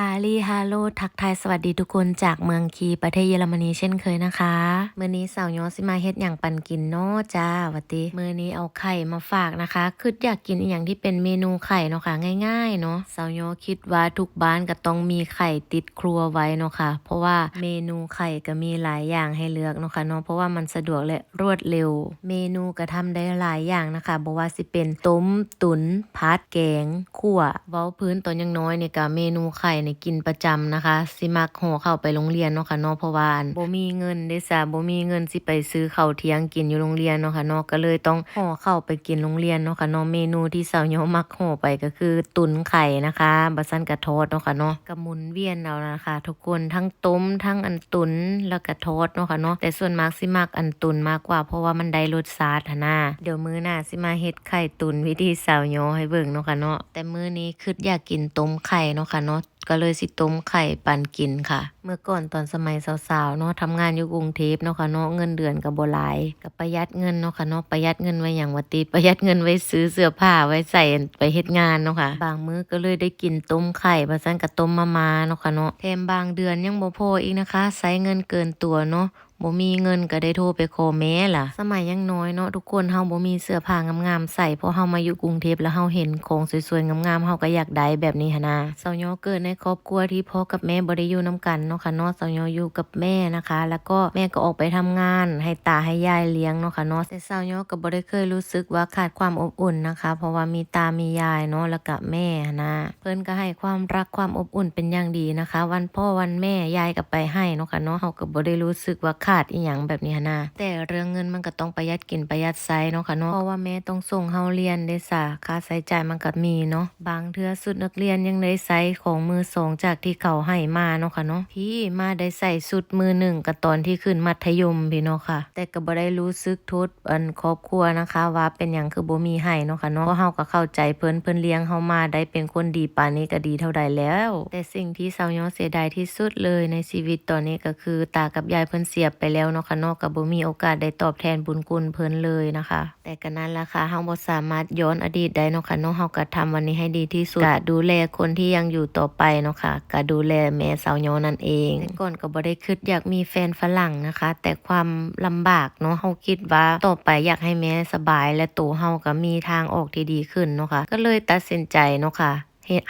ฮาลีฮาโลทักทายสวัสดีทุกคนจากเมืองคีประเทศเยอรมนีเช่นเคยนะคะ มื้อนี้สาวยอสิมาเฮ็ดอย่างปันกินเนาะจ้าวัติมื้อนี้เอาไข่มาฝากนะคะ คืออยากกินอย่างที่เป็นเมนูไข่เนาะค่ะง่ายๆเนาะสาวยอคิดว่าทุกบ้านก็ต้องมีไข่ติดครัวไว้เนาะค่ะ เพราะว่าเมนูไข่ก็มีหลายอย่างให้เลือกเนาะค่ะเนาะเพราะว่ามันสะดวกและรวดเร็ว เมนูก็ทำได้หลายอย่างนะคะบ่ว่าสิเป็นต้มตุ๋นพัดแกงคั่วเว้าพื้นตอนยังน้อยเนี่ยก็เมนูไข่นี่กินประจำนะคะ สิมักห่อข้าไปโรงเรียนเนาะค่ะเนาะเพราะว่าบ่มีเงินเด้ซะบ่มีเงินสิไปซื้อข้าวเที่ยงกินอยู่โรงเรียนเนาะค่ะเนาะก็เลยต้องห่อข้าไปกินโรงเรียนเนาะค่ะเนาะเมนูที่สาวยอมักห่อไปก็คือตุนไข่นะคะบ่ซั่นก็ทอดเนาะค่ะเนาะก็หมุนเวียนเอานะคะ ทุกคนทั้งต้มทั้งอันตุนแล้วก็ทอดเนาะค่ะเนาะแต่ส่วนมากสิมักอันตุนมากกว่า เพราะว่ามันได้รสชาติหั้นะเดี๋ยวมื้อหน้าสิมาเฮ็ดไข่ตุนวิธีสาวยอให้เบิ่งเนาะค่ะเนาะแต่มื้อนี้คิดอยากกินต้มไข่เนาะค่ะเนาะ ก็เลยสิต้มไข่ปันกินค่ะ เมื่อก่อนตอนสมัยสาวๆเนาะทำงานอยู่กรุงเทพเนาะค่ะเนาะเงินเดือนก็บ่หลายก็ประหยัดเงินเนาะค่ะเนาะประหยัดเงินไว้หยังว่าติประหยัดเงินไว้ซื้อเสื้อผ้าไว้ใส่ไปเฮ็ดงานเนาะค่ะบางมื้อก็เลยได้กินต้มไข่ว่าซั่นก็ต้มมามาเนาะค่ะเนาะแถมบางเดือนยังบ่พออีกนะคะใช้เงินเกินตัวเนาะบ่มีเงินก็ได้โทรไปขอแม่ล่ะ สมัยยังน้อยเนาะทุกคนเฮาบ่มีเสื้อผ้างามๆใส่เพราะเฮามาอยู่กรุงเทพแล้วเฮาเห็นของสวยๆงามๆเฮาก็อยากได้แบบนี้หนนะเซายอเกิดในครอบครัวที่พ่อกับแม่บ่ได้อยู่นํกันเนาะค่ะเนาะเซายออยู่กับแม่นะคะ แล้วก็แม่ก็ออกไปทำงาน ให้ตาให้ยายเลี้ยงเนาะค่ะเนาะแต่เซายอก็บ่ได้เคยรู้สึกว่าขาดความอบอุ่นนะคะ เพราะว่ามีตามียายเนาะแล้วก็แม่นะเพิ่นก็ให้ความรักความอบอุ่นเป็นอย่างดีนะคะ วันพ่อวันแม่ยายก็ไปให้เนาะค่ะเนาะเฮาก็บ่ได้รู้สึกว่าขาดอีหยังแบบนี้นะแต่เรื่องเงินมันก็ต้องประหยัดกินประหยัดใช้เนาะค่ะเนาะเพราะว่าแม่ต้องส่งเฮาเรียนเด้ซะค่าใช้จ่ายมันก็มีเนาะบางเทื่อสุดนักเรียนยังได้ใช้ของมือสองจากที่เขาให้มาเนาะค่ะเนาะพี่มาได้ใส่สุดมือหนึ่งก็ตอนที่ขึ้นมัธยมพี่เนาะค่ะ แต่ก็บ่ได้รู้สึกโทษอันครอบครัวนะคะ ว่าเป็นหยังคือบ่มีให้เนาะค่ะเนาะเฮาก็เข้าใจเพิ่นเพิ่นเลี้ยงเฮามาได้เป็นคนดีปานนี้ก็ดีเท่าใดแล้ว แต่สิ่งที่สาวยอเสียดายที่สุดเลยในชีวิตตอนนี้ก็คือตากับยายเพิ่นเสียบไปแล้วเนาะค่ะเนาะก็บ่มีโอกาสได้ตอบแทนบุญคุณเพิ่นเลยนะคะ แต่ก็นั่นล่ะค่ะเฮาบ่สามารถย้อนอดีตได้เนาะค่ะเนาะเฮาก็ทำวันนี้ให้ดีที่สุดก็ดูแลคนที่ยังอยู่ต่อไปเนาะค่ะก็ดูแลแม่สาวยอนั่นเองแต่ก่อนก็บ่ได้คิดอยากมีแฟนฝรั่งนะคะ แต่ความลำบากเนาะเฮาคิดว่าต่อไปอยากให้แม่สบายและตัวเฮาก็มีทางออกที่ดีขึ้นเนาะค่ะก็เลยตัดสินใจเนาะค่ะ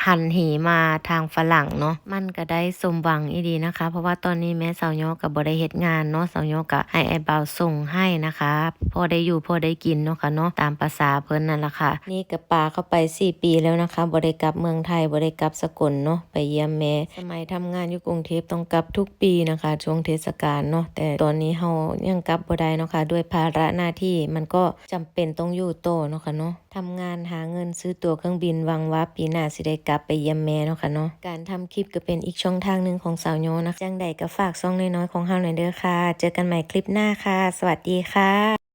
หันเหมาทางฝรั่งเนาะมันก็ได้สมหวังอีดีนะคะ เพราะว่าตอนนี้แม่สาวยก็บ่ได้เฮ็ดงานเนาะสาวยอก็ให้ไอ้บ่าวส่งให้นะคะ พอได้อยู่พอได้กินเนาะค่ะเนาะตามภาษาเพิ่นนั่นแหละค่ะ นี่ก็ปาเข้าไป 4 ปีแล้วนะคะบ่ได้กลับเมืองไทยบ่ได้กลับสกลเนาะไปเยี่ยมแม่สมัยทำงานอยู่กรุงเทพต้องกลับทุกปีนะคะ ช่วงเทศกาลเนาะแต่ตอนนี้เฮายังกลับบ่ได้เนาะค่ะด้วยภาระหน้าที่มันก็จำเป็นต้องอยู่โตเนาะค่ะเนาะทำงานหาเงินซื้อตั๋วเครื่องบินวังว่าปีหน้าสิได้กลับไปเยี่ยมแม่เนาะค่ะเนาะการทำคลิปก็เป็นอีกช่องทางหนึ่งของสาวโยนะจังใดก็ฝากซ่องน้อยๆของเฮาหน่อยเด้อค่ะ เจอกันใหม่คลิปหน้าค่ะ สวัสดีค่ะ